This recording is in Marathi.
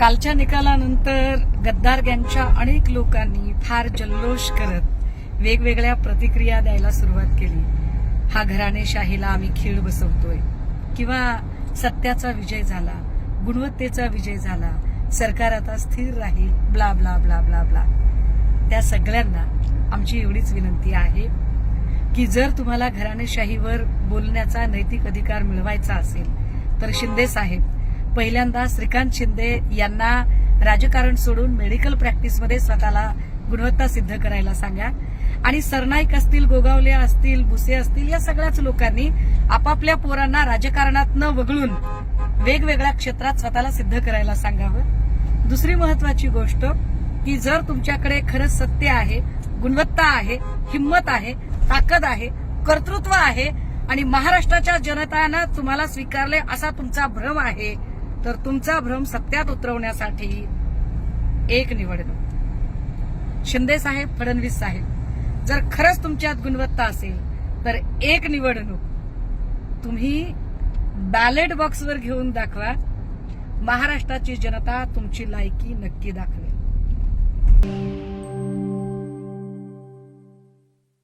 कालच्या निकालानंतर गद्दार गँगच्या अनेक लोकांनी फार जल्लोष करत वेगवेगळ्या प्रतिक्रिया द्यायला सुरुवात केली. हा घराणेशाहीला आम्ही खीळ बसवतोय. किंवा सत्याचा विजय झाला गुणवत्तेचा विजय झाला सरकार आता स्थिर राहील blah blah blah blah blah. त्या सगळ्यांना आमची एवढीच विनंती आहे की जर तुम्हाला घराणेशाहीवर बोलण्याचा नैतिक अधिकार मिळवायचा असेल तर शिंदे साहेब पहिल्यांदा श्रीकांत शिंदे यांना राजकारण सोडून मेडिकल प्रॅक्टिसमध्ये स्वतःला गुणवत्ता सिद्ध करायला सांगा. आणि सरनाईक असतील गोगावले असतील भुसे असतील या सगळ्याच लोकांनी आपापल्या पोरांना राजकारणात न वगळून वेगवेगळ्या क्षेत्रात स्वतःला सिद्ध करायला सांगावं. दुसरी महत्वाची गोष्ट की जर तुमच्याकडे खरंच सत्य आहे गुणवत्ता आहे हिंमत आहे ताकद आहे कर्तृत्व आहे आणि महाराष्ट्राच्या जनतानं तुम्हाला स्वीकारले असा तुमचा भ्रम आहे तर तुमचा भ्रम सत्यात उतरवण्यासाठी एक निवडणूक. शिंदे साहेब फडणवीस साहेब जर खरंच तुमच्यात गुणवत्ता असेल तर एक निवडणूक तुम्ही बॅलेट बॉक्सवर घेऊन दाखवा. महाराष्ट्राची जनता तुमची लायकी नक्की दाखवेल.